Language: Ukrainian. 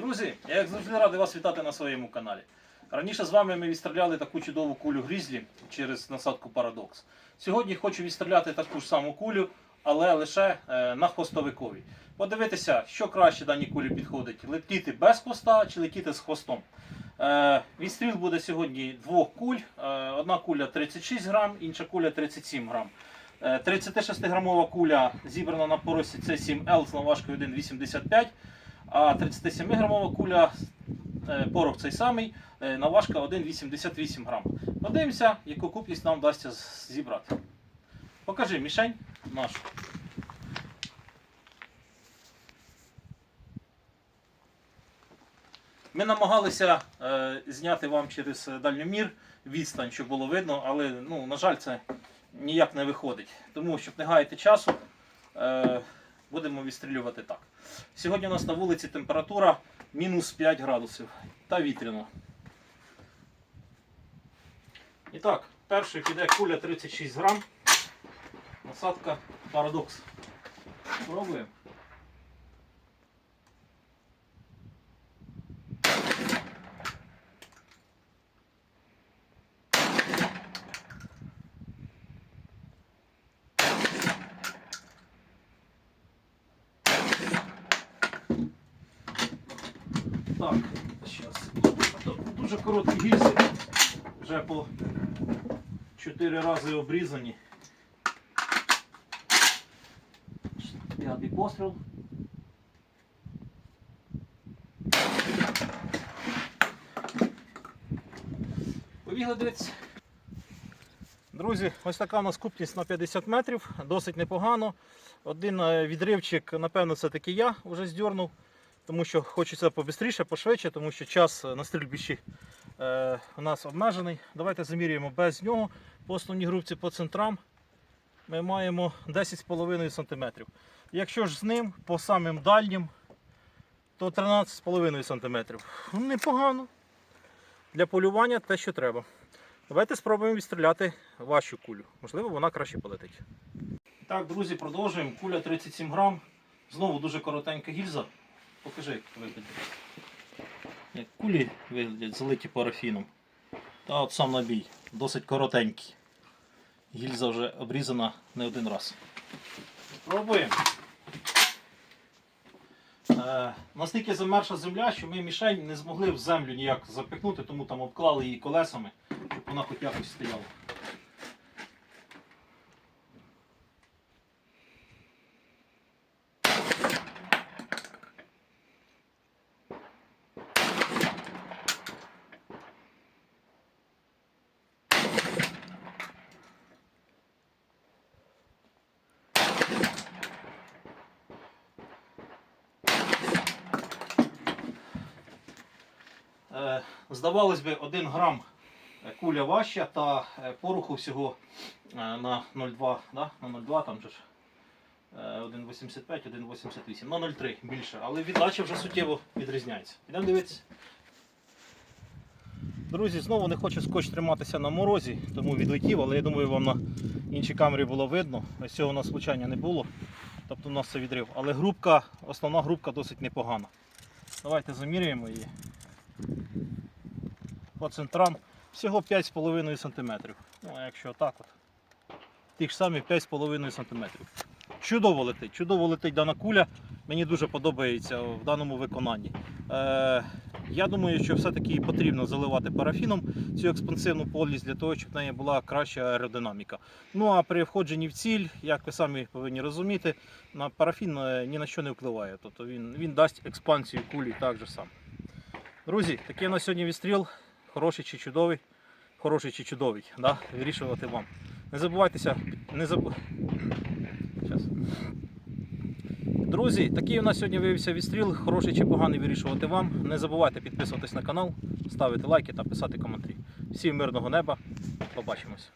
Друзі, я як завжди радий вас вітати на своєму каналі. Раніше з вами ми відстріляли таку чудову кулю грізлі через насадку Парадокс. Сьогодні хочу відстріляти таку ж саму кулю, але лише е, на хвостовиковій. Подивитися, що краще даній кулі підходить: летіти без хвоста чи летіти з хвостом. Е, відстріл буде сьогодні двох куль. Е, одна куля 36 грам, інша куля 37 грам. Е, 36-грамова куля зібрана на поросі С7L з наважкою 1,85, а 37-грамова куля е, порох цей самий, е, наважка 1,88 грам. Подивимося, яку купність нам вдасться зібрати. Покажи мішень нашу. Ми намагалися е, зняти вам через дальньомір відстань, щоб було видно, але ну, на жаль, це ніяк не виходить. Тому, щоб не гаяти часу, е, будемо відстрілювати так. Сьогодні у нас на вулиці температура мінус 5 градусів та вітряно. І так, перший піде куля 36 грам. Насадка парадокс. Пробуємо. Так, зараз. Дуже короткі гільзи. Вже по 4 рази обрізані. П'ятий постріл. Побігли дивитися. Друзі, ось така у нас купність на 50 метрів, досить непогано. Один е, відривчик, напевно, це таки я вже здьорнув, тому що хочеться побистріше, пошвидше, тому що час на стрільбищі е, у нас обмежений. Давайте замірюємо без нього. По основній групці по центрам ми маємо 10,5 см. Якщо ж з ним по самим дальнім, то 13,5 см. Непогано. Для полювання те, що треба. Давайте спробуємо відстріляти вашу кулю. Можливо, вона краще полетить. Так, друзі, продовжуємо. Куля 37 грам. Знову дуже коротенька гільза. Покажи, як виглядить. Як кулі виглядять залиті парафіном. Та от сам набій. Досить коротенький. Гільза вже обрізана не один раз. Пробуємо. Е, настільки замерша земля, що ми мішень не змогли в землю ніяк запихнути, тому там обклали її колесами, щоб вона хоч якось стояла. Здавалось би, 1 грам куля важча та е, пороху всього е, на 0,2, да? на 0,2 там же ж е, 1,85, 1,88, на 0,3 більше, але віддача вже суттєво відрізняється. Ідемо дивитися. Друзі, знову не хочу скотч триматися на морозі, тому відлетів, але я думаю, вам на іншій камері було видно. Ось цього у нас влучання не було. Тобто у нас це відрив. Але грубка, основна грубка досить непогана. Давайте заміряємо її по центрам всього 5,5 см. Ну, якщо так от, ті ж самі 5,5 см. Чудово летить, чудово летить дана куля. Мені дуже подобається в даному виконанні. Е, я думаю, що все-таки потрібно заливати парафіном цю експансивну полість для того, щоб в неї була краща аеродинаміка. Ну а при входженні в ціль, як ви самі повинні розуміти, на парафін е, ні на що не впливає. Тобто він, він дасть експансію кулі так же само. Друзі, такий у нас сьогодні відстріл. Хороший чи чудовий. Хороший чи чудовий. Да? Вирішувати вам. Не забувайтеся, не забу... Друзі, такий у нас сьогодні виявився відстріл. Хороший чи поганий вирішувати вам. Не забувайте підписуватись на канал, ставити лайки та писати коментарі. Всім мирного неба. Побачимось.